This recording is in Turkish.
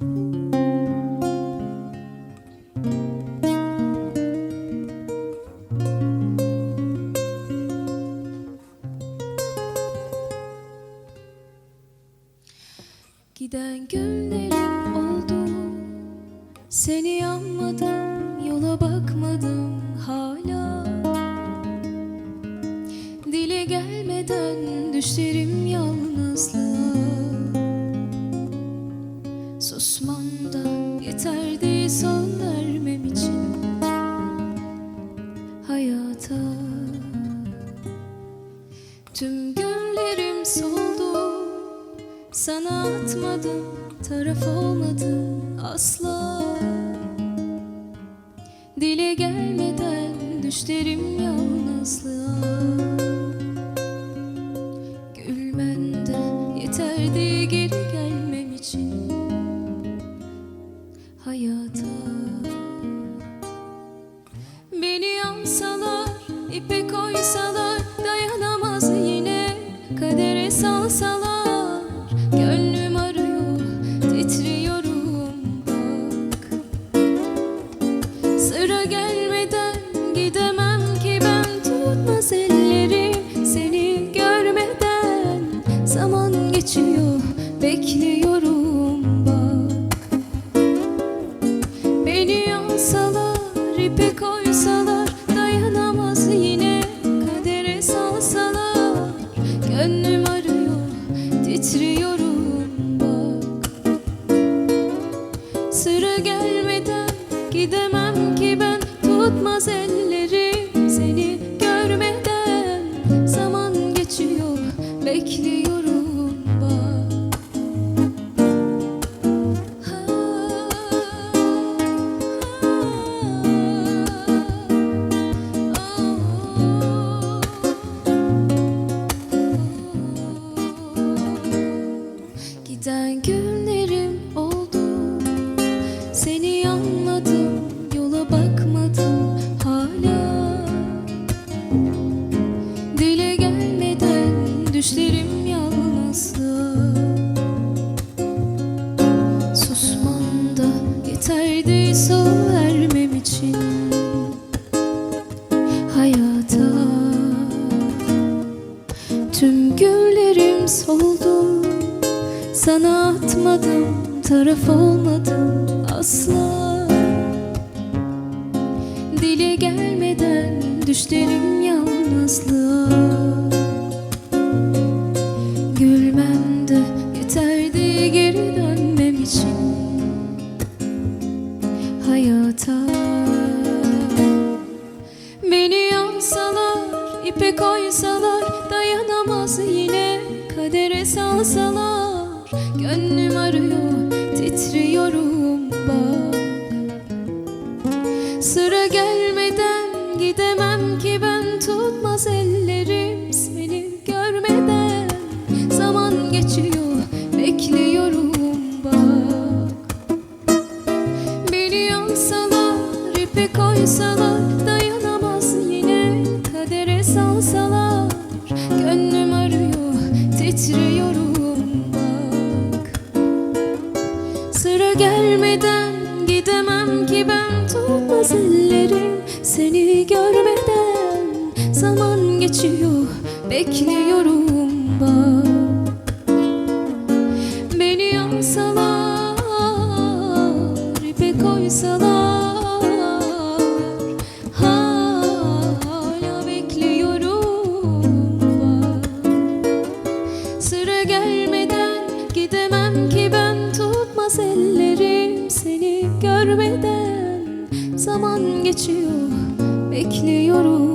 Giden günlerim oldu. Seni yanmadım Yola bakmadım hala. Dile gelmeden Düşlerim Sana atmadım Taraf olmadım asla. Dile gelmeden Düşlerim yalnızlığa. Gülmen de yeterdi Geri gelmem için Hayata. Beni yansalar, ipe koysalar ipe koysalar Dayanamaz yine. Kadere salsalar Gönlüm arıyor, titriyorum bak. Sıra gelmeden gidemem ki ben Tutmaz ellerim seni görmeden. Zaman geçiyor, bekliyorum günlerim oldu. Seni yanmadım Yola bakmadım hala. Dile gelmeden Düşlerim yalnızlığa Susmam da yeterdi vermem için. Hayata Tüm günlerim soldu Sana atmadım Taraf olmadım asla. Dile gelmeden Düşlerim yalnızlığa. Gülmem de yeterdi geri dönmem için Hayata. Beni yansalar, ipe koysalar Dayanamaz yine. Kadere salsalar Gönlüm arıyor, titriyorum bak. Sıra gelmeden gidemem ki ben Tutmaz ellerim seni görmeden. Zaman geçiyor, bekliyorum bak. Beni yansalar, ipe koysalar Dayanamaz yine. Kadere salsalar gelmeden gidemem ki ben Tutmaz ellerim. Seni görmeden Zaman geçiyor, bekliyorum bak. Beni yansalar, ipe koysalar Hala bekliyorum bak. Sıra gelmeden gidemem ki ben Tutmaz ellerim seni görmeden. Zaman geçiyor, bekliyorum